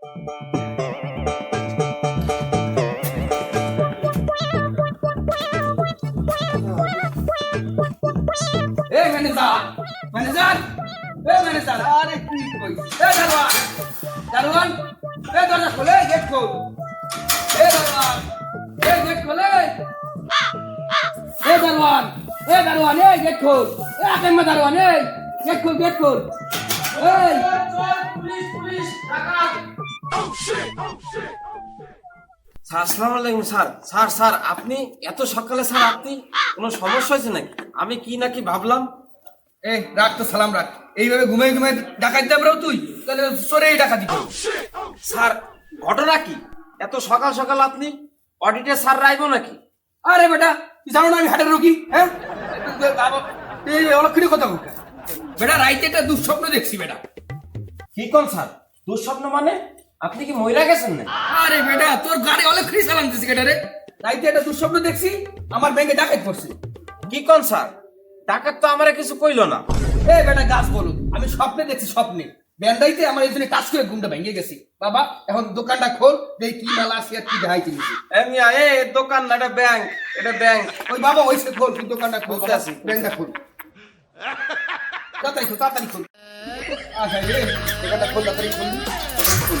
এই manager manager এই manager আরে কি কই এই দারোয়ান দারোয়ান এই দরজা খোলে গেট খোল। এই দারোয়ান এই গেট খোলে। এই দারোয়ান এই দারোয়ান এই গেট খোল। এই আকেম্মা দারোয়ান এই গেট খোল গেট খোল। এই। পুলিশ পুলিশ ডাকাত। স্যার আসসালামু আলাইকুম স্যার। স্যার স্যার আপনি এত সকালে স্যার আপনি কোনো সমস্যা হয়েছে নাকি? আমি কি নাকি ভাবলাম? এই রাখ তো সালাম রাখ। এইভাবে ঘুমাই ঘুমাই ডাকাত দেব রাও তুই? তাহলে সরেই ডাকাতি কর স্যার ঘটনা কি? এত সকাল সকাল আপনি অডিটে স্যার রাইবো নাকি? আরে বেটা তুই জানো না আমি হাটের রোগী হ্যাঁ? এই অলক্ষণী কথা বলকা বেটা রাইতে একটা দুঃস্বপ্ন দেখছি বেটা। কি কোন স্যার? দুঃস্বপ্ন মানে? আপনি কি মহিলা গেছেন না আরে বেটা তোর গাড়ি অলক্ষণী সালাম দিছি কেটা রে। রাইতে একটা দুঃস্বপ্ন দেখছি আমার ব্যাংকে ডাকাত পড়ছে। কি কোন স্যার? ডাকাত তো আমারে কিছু কইলো না। এই বেটা গাছ বলুন আমি স্বপ্নে দেখছি স্বপ্নে। ব্যান্ডাইতে আমার এই জন্য কাজ করে ঘুমটা ভেঙে গেছি। বাবা এখন দোকানটা খোল দেখ কি মাল আছে আর কি দেখাই চিনিছি এমনি এ দোকান না এটা ব্যাংক এটা ব্যাংক ওই বাবা ওই সে খোল তুই দোকানটা খোল বলতেছি। ব্যাংকটা খোল। তাড়াতাড়ি খোল তাড়াতাড়ি খোল। আচ্ছা রে দোকানটা খোল তাড়াতাড়ি খোল খোল।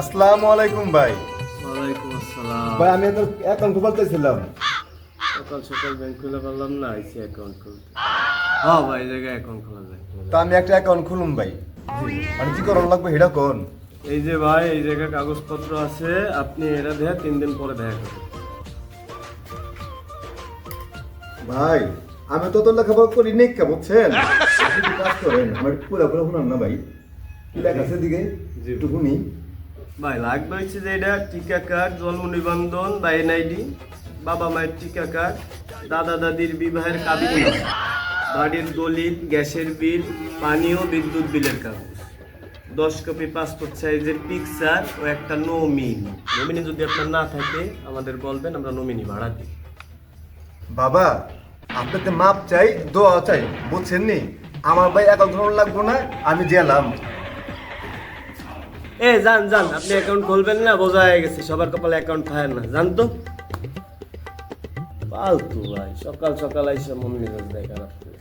আসসালামু আলাইকুম ভাই। ওয়ালাইকুম আসসালাম। ভাই আমি তো অ্যাকাউন্ট খুলতেছিলাম। সকাল সকাল ব্যাংক খুলে পারলাম না আইসি অ্যাকাউন্ট খুলতে। হ্যাঁ ভাই এই জায়গায় অ্যাকাউন্ট খোলা যায়। তো আমি একটা অ্যাকাউন্ট খুলুম ভাই। মানে কি করার লাগবে সেটা কোন? এই যে ভাই এই জায়গায় কাগজপত্র আছে আপনি এটা দেয়া তিন দিন পরে দেখা ভাই আমি তত লেখাপড়া করি নেই কে বুঝছেন? আপনি কাজ করেন? আমার পুরো পুরো শুনান না ভাই। কি লেখা আছে দিকে। একটু শুনি। ভাই লাগবে হচ্ছে যে এটা টিকা কার্ড জন্ম নিবন্ধন বা এনআইডি। বাবা মায়ের টিকা কার্ড দাদা দাদির বিবাহের কাবিন বাড়ির দলিল গ্যাসের বিল পানি ও বিদ্যুৎ বিলের কাগজ। দশ কপি পাসপোর্ট সাইজের পিকচার ও একটা নমিনি নমিনি যদি আপনার না থাকে আমাদের বলবেন আমরা নমিনি ভাড়া দিই। বাবা আপনাকে মাপ চাই দোয়া চাই বুঝছেন নি? আমার ভাই অ্যাকাউন্ট খোলা লাগবো না আমি জেলাম এ যান যান আপনি অ্যাকাউন্ট খুলবেন না বোঝা হয়ে গেছে সবার কপালে অ্যাকাউন্ট থাকে না। জান তো। ফালতু ভাই সকাল সকাল আইসা মন মেজাজ দেয় খারাপ করে।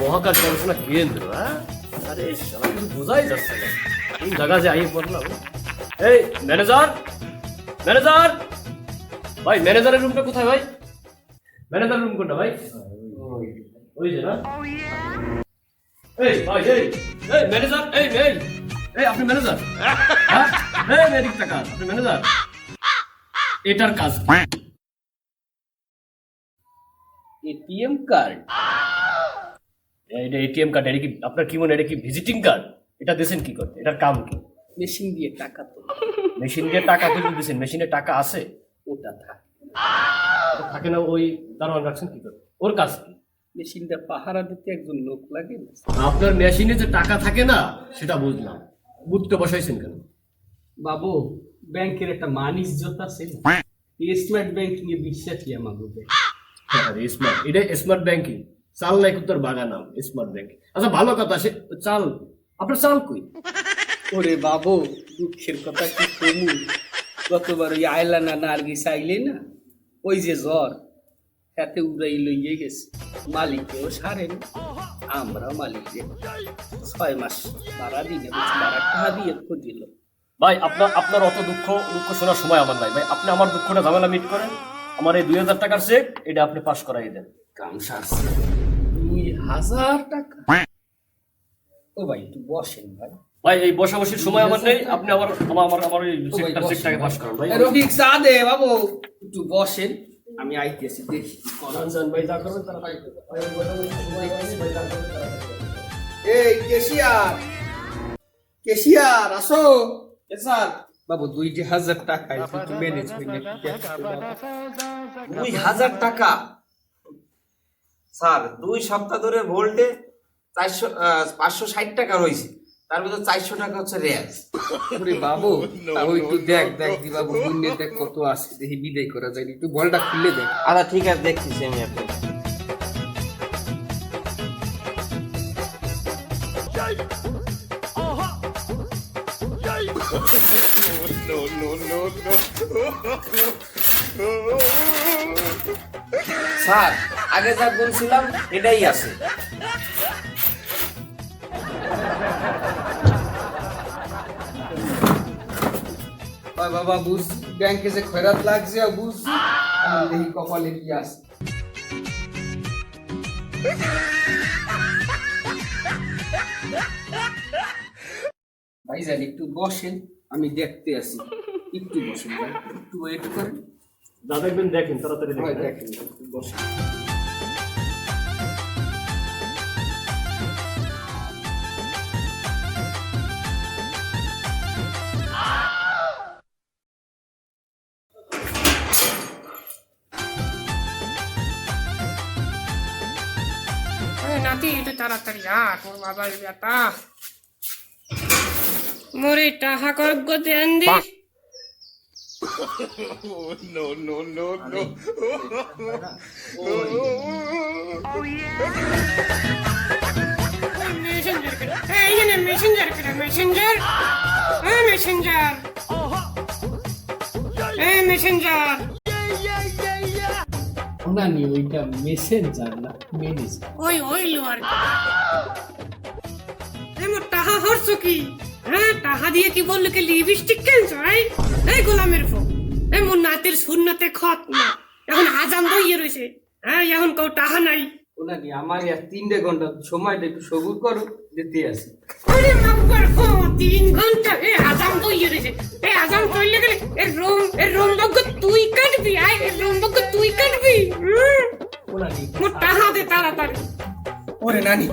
মহাকাশ গবেষণা কেন্দ্র হ্যাঁ আরে কিছু বোঝাই যাচ্ছে না কোন জায়গা যে আইয়ে পড়লাম এই ম্যানেজার ম্যানেজার ভাই ম্যানেজারের রুমটা কোথায় ভাই ম্যানেজার রুম কোনটা ভাই ওই যে না এই ভাই এই এই ম্যানেজার এই এই এই আপনি ম্যানেজার হ্যাঁ এই মেদিক টাকা আপনি ম্যানেজার এটার কাজ এটিএম কার্ড এটা এটিএম কার্ড এটা কি আপনার কি মনে এটা কি ভিজিটিং কার্ড এটা দিয়েছেন কি করতে? এটার কাম কি? মেশিন দিয়ে টাকা তো মেশিন দিয়ে টাকা তুলে দিয়েছেন মেশিনে টাকা আছে? ওটা থাক। থাকে না ওই দারোয়ান রাখছেন কি করতে? ওর কাজ কি? মেশিনটা পাহারা দিতে একজন লোক লাগে। আপনার মেশিনে যে টাকা থাকে না সেটা বুঝলাম। বুঝতে বসাইছেন কেন? বাবু ব্যাংকের একটা মান ইজ্জত আছে স্মার্ট ব্যাংকিং এ বিশ্বাসী আমাদের স্মার্ট এটা স্মার্ট ব্যাংকিং চাল নাই তোর বাগানাম স্মার্ট ব্যাংকিং আচ্ছা ভালো কথা সে চাল আপনার চাল কই? ওরে বাবু দুঃখের কথা কি কমু গতবার ওই আয়লা না নার্গিস আইলে না ওই যে জ্বর হাতে উড়াই লইয়ে গেছে। মালিকেও সারেন আমরা মালিককে ছয় মাস ভাড়া দিনে ভাড়া টাকা দিয়ে খুঁজিল ভাই আপনার আপনার অত দুঃখ দুঃখ শোনার সময় আমার নাই। ভাই আপনি আমার দুঃখটা ঝামেলা মিট করেন। আমার এই দুই হাজার টাকার চেক এটা আপনি পাস করাই দেন। দুই হাজার টাকা ও ভাই একটু বসেন ভাই ভাই এই বসা সময় আমার নেই আপনি আমার আমার আমার আমার এই ও ভাই, চেকটা বসেন চেকটাকে ভাই। পাস করান ভাই রফিক চা দে বাবু একটু বসেন আমি আইতেছি দেখি ভাই যা করবেন ভাই, ওই। এই কেশিয়ার কেশিয়ার আসো স্যার বাবু দুই হাজার টাকা ম্যানেজ হয়ে দুই হাজার টাকা স্যার দুই সপ্তাহ ধরে ভোল্টে চারশো পাঁচশো ষাট টাকা রয়েছে তার ভিতরে চারশো টাকা হচ্ছে রেয়াজ বাবু তাও একটু দেখ দেখ দি বাবু বুঝলে দেখ কত আছে দেখি বিদায় করা যায় একটু বলটা খুলে দেখ আচ্ছা ঠিক আছে দেখছি আমি আপনি স্যার আগে যা বলছিলাম এটাই আছে। বাবা বুঝ ব্যাংকে যে খয়রাত লাগছে বুঝ। দেখি কপালে কি আছে? ভাইজান একটু বসেন আমি দেখতে আসি। একটু বসেন একটু ওয়েট করেন। যা দেখবেন দেখেন তাড়াতাড়ি ভাই দেখেন দেখেন একটু বসেন। তাড়াতাড়ি আ তোর বাবার বেটা মোরে টাহা কয়েক দেন দি। মেসেঞ্জার মেসেঞ্জার মেসেঞ্জার ওনানি ওইটা মেসেঞ্জার না ম্যানেজার ওই ওই লোয়ার এমন টাহা হরছো কি হ্যাঁ টাহা দিয়ে কি বলল কি লিপস্টিক কিনছো এই এই গোলামের ফো এমন নাতের সুন্নাতে খত না এখন আজান বইয়ে রয়েছে হ্যাঁ এখন কেউ টাহা নাই ওনানি আমার আর তিনটে ঘণ্টা সময়টা একটু সবুর করো দিতে আসি আরে মাকবার ফো তিন ঘণ্টা এ আজান বইয়ে রয়েছে। এই আজান চলে গেলে এর রোম এর রোম বগ্গ তুই কাটবি আয় এর রোম বগ্গ তুই কাটবি। মোর টাহা দে তাড়াতাড়ি। ওরে নানি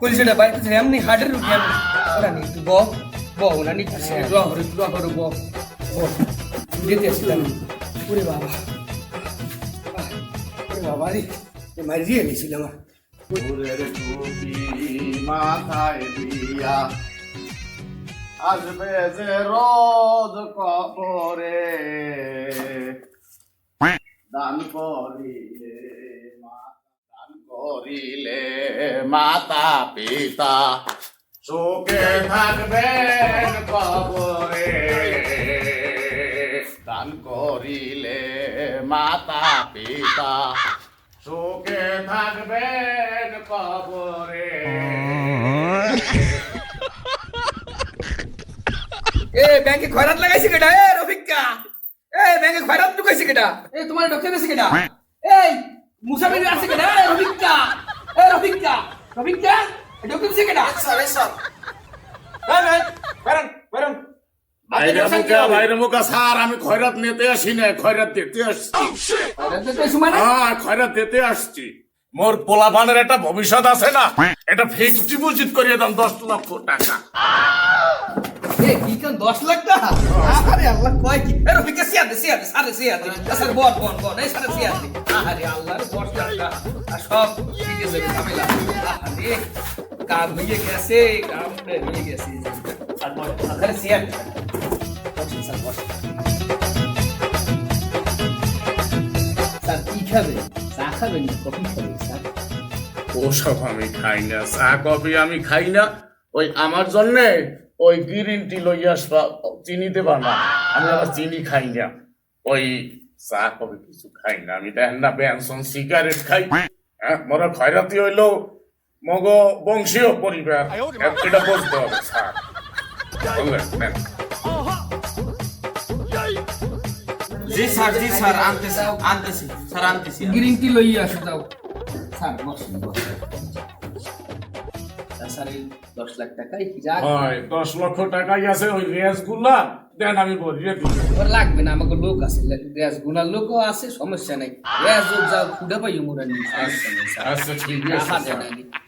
কলিজাটা বাইরে থেকে এমনি হার্টের উঠে আমি ওরা নি একটু ব ব ওরা নি দোয়া করে দোয়া করে ব ব দিতে আসি আমি ওরে বাবা। ওরে বাবা রে এ মারিয়ে নিয়েছিল আমার। ফুলের টুপি মাথায় দিয়া। আসবে যে রোদ কবরে। দান করিলে দান করিলে মাতা পিতা। সুখে থাকবেন কবরে। দান করিলে মাতা পিতা। সুখে থাকবেন কবরে। এ ব্যাংকে খয়রাত লাগাইছে কেটা এ রফিকা এ ব্যাংকে খয়রাত ঢুকাইছে কেটা এ তোমার ঢুকতে দিছে কেটা এই মুসাফির আছে কেটা এ রফিকা এ রফিকা রফিকা ঢুকতে দিছে কেটা স্যার স্যার হ্যাঁ ভাই বেরোন বেরোন। আমি খয়রাত নিতে আসি না খয়রাত দিতে আসছি। খয়রাত দিতে সময় না হ্যাঁ খয়রাত দিতে আসছি। মোর পোলাপানের একটা ভবিষ্যৎ আছে না এটা ফিক্সড ডিপোজিট করিয়ে দাম দশ লক্ষ টাকা। এ কি কেন দশ লাখ টাকা? আরে আল্লাহ কয় কি? এ রফিকা সিয়া দে সিয়া দে সারে সিয়া দে স্যার বল বল বল এই সারে সিয়া দে আরে আল্লাহ দশ লাখ টাকা। সব দিতে যাবে ঝামেলা। আরে কি। খাবে? চা খাবেন কফি খাবেন স্যার? ওসব আমি খাই না, চা, কফি আমি খাই না। ওই আমার জন্যে ওই গ্রিন টি লইয়া চিনি দেবা না। আমি আবার চিনি খাই না। ওই চা, কফি কিছু খাই না। আমি দেখেন না সিগারেট খাই। হ্যাঁ মোরা খয়রাতি হইল মগ বংশীয় পরিবার। এটা বুঝতে হবে স্যার। বুঝলেন। জি স্যার জি স্যার আনতেছি আনতেছি স্যার আনতেছি। গ্রিন টি লইয়া আসো যাও। স্যার বসুন বসেন। এই দশ লাখ টাকাই যা হয় দশ লক্ষ টাকাই আছে ওই রেসগুলা দেন আমি বলিয়ে দিই ওর লাগবে না আমাকে লোক আছে গ্যাস গুনার লোকও আছে সমস্যা নাই। গ্যাস যোগ যাও খুঁড়ে পাই মোরা নিয়ে স্যার। আচ্ছা ঠিক আছে।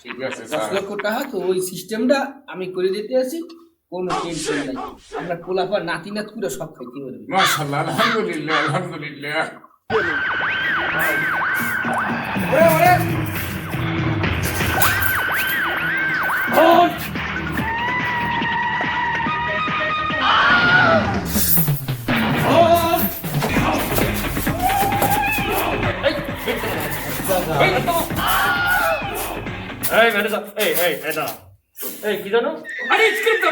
ঠিক দশ লক্ষ টাকা তো ওই সিস্টেমটা আমি করে দিতে আছি কোনো টেনশন নাই। আমরা পোলাপার নাতি নাত করে সব খাইতে পারবি। মাশাআল্লাহ আলহামদুলিল্লাহ আলহামদুলিল্লাহ। এই ম্যানেজার এই এই এটা এই কি জানো? আরে স্ক্রিপ্ট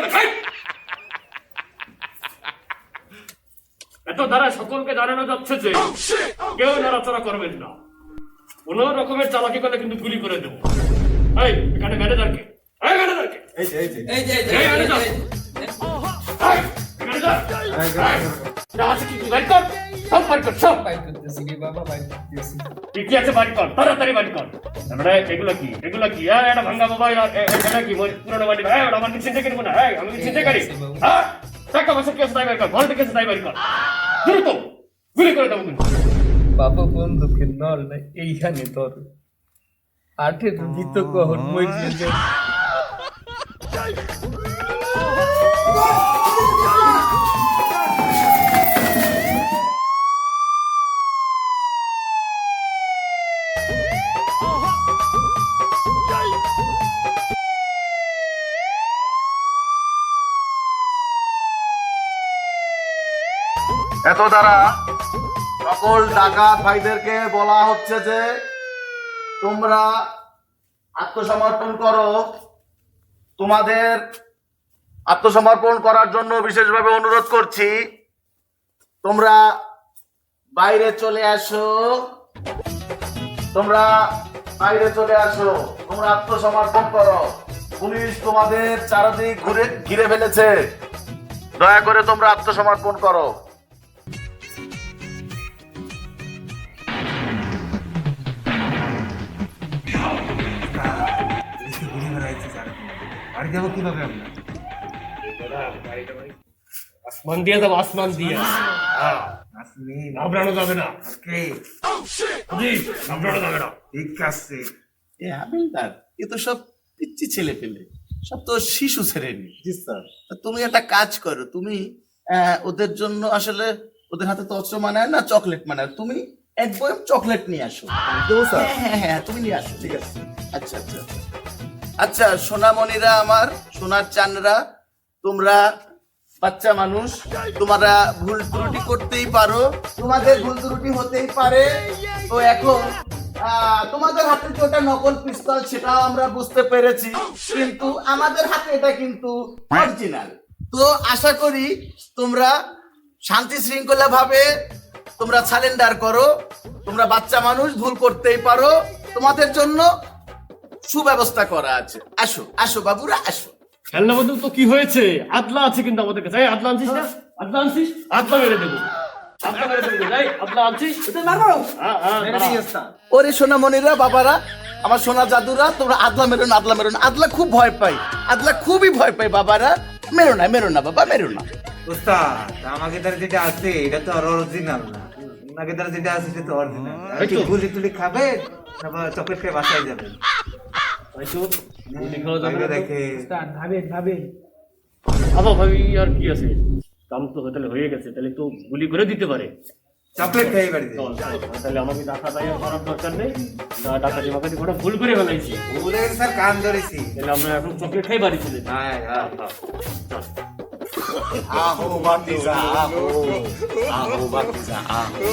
এত দ্বারা সকলকে জানানো যাচ্ছে যে কেউ নড়াচড়া করবেন না। কোন রকমের চালাকি করলে কিন্তু গুলি করে দেবো। এই এখানে ম্যানেজারকে এই ম্যানেজারকে এই এই এই এই ম্যানেজার তাড়াতাড়ি বাড়ি কর। তারপরে এগুলো কি? এগুলো কি? আর এটা ভাঙ্গা বাবা এটা কি? পুরনো বাড়ি। হ্যাঁ আমার চিন্তা করব না। হ্যাঁ আমি চিন্তা করি হ্যাঁ টাকা পয়সা কেসে দায় বাড়ি কর, ভল্ট কেসে দায় বাড়ি কর। দ্রুত গুলি করে দেবো বাবা, বন্ধুকে নল না, এইখানে তোর আঠে গীত কহন মইছে দ্বারা সকল ডাকাত ভাইদেরকে বলা হচ্ছে যে তোমরা আত্মসমর্পণ করো। তোমাদের আত্মসমর্পণ করার জন্য বিশেষভাবে অনুরোধ করছি। তোমরা বাইরে চলে আসো। তোমরা বাইরে চলে আসো। তোমরা আত্মসমর্পণ করো। পুলিশ তোমাদের চারদিক ঘুরে, ঘিরে ফেলেছে। দয়া করে তোমরা আত্মসমর্পণ করো। আসমান দিয়ে দেবো আসমান দিয়ে। ঘাবড়ানো যাবে না। জি, ঘাবড়ানো যাবে না। এ হাবিলদার এ তো সব পিচ্ছি ছেলে পেলে সব তো শিশু শ্রেণি তা তুমি একটা কাজ করো তুমি আহ, ওদের জন্য আসলে ওদের হাতে তো অস্ত্র মানায় না চকলেট মানায়। তুমি এক বয়ম চকলেট নিয়ে আসো। হ্যাঁ হ্যাঁ হ্যাঁ তুমি নিয়ে আসো ঠিক আছে। আচ্ছা আচ্ছা। আচ্ছা। সোনামণিরা আমার, সোনার চানরা, তোমরা বাচ্চা মানুষ, তোমরা ভুল ত্রুটি করতেই পারো। তোমাদের ভুল ত্রুটি হতেই পারে। তো এখন তোমাদের হাতে যে ওটা নকল পিস্তল, সেটাও আমরা বুঝতে পেরেছি। কিন্তু আমাদের হাতে এটা কিন্তু অরিজিনাল তো আশা করি তোমরা শান্তি শৃঙ্খলা ভাবে তোমরা সারেন্ডার করো। তোমরা বাচ্চা মানুষ, ভুল করতেই পারো। তোমাদের জন্য সুব্যবস্থা করা আছে। আসো আসো বাবুরা আসো। খেলনা বন্ধু তো কি হয়েছে? আদলা আছে কিন্তু আমাদের কাছে। এই আদলা আনছিস না? আদলা আনছিস? আদলা মেরে দেবো। আদলা মেরে দেবো। যাই আদলা আনছিস? হ্যাঁ হ্যাঁ দাঁড়া। ওরে সোনামণিরা বাবারা আমার সোনা জাদুরা তোমরা আদলা মেরো না আদলা মেরো না। আদলা খুব ভয় পাই আদলা খুবই ভয় পাই বাবারা। মেরো না মেরো না বাবা মেরো না। উস্তাদ আমাকে তার যেটা আছে এটা তো আর অরিজিনাল না। ওনাকে তার যেটা আছে সেটা তো অরিজিনাল এই তো। গুলি টুলি খাবে তারপর চকলেট খেয়ে বাসায় যাবে। ভাবেন ভাবেন। আবার ভাবি আর কি আছে? কাম তো তাহলে হয়ে গেছে তাহলে তো গুলি করে দিতে পারে। চকলেট চল, চল, তাহলে আমাকে টাকা দায় করার দরকার নেই। ডাকাতি মাকাতি করে ভুল করে ফেলাইছি। বলে স্যার কান ধরেছি। তাহলে আমরা এখন চকলেট খাই বাড়ি চলে হ্যাঁ হ্যাঁ। আহো বাতিজা আহো। আহো বাতিজা আহো।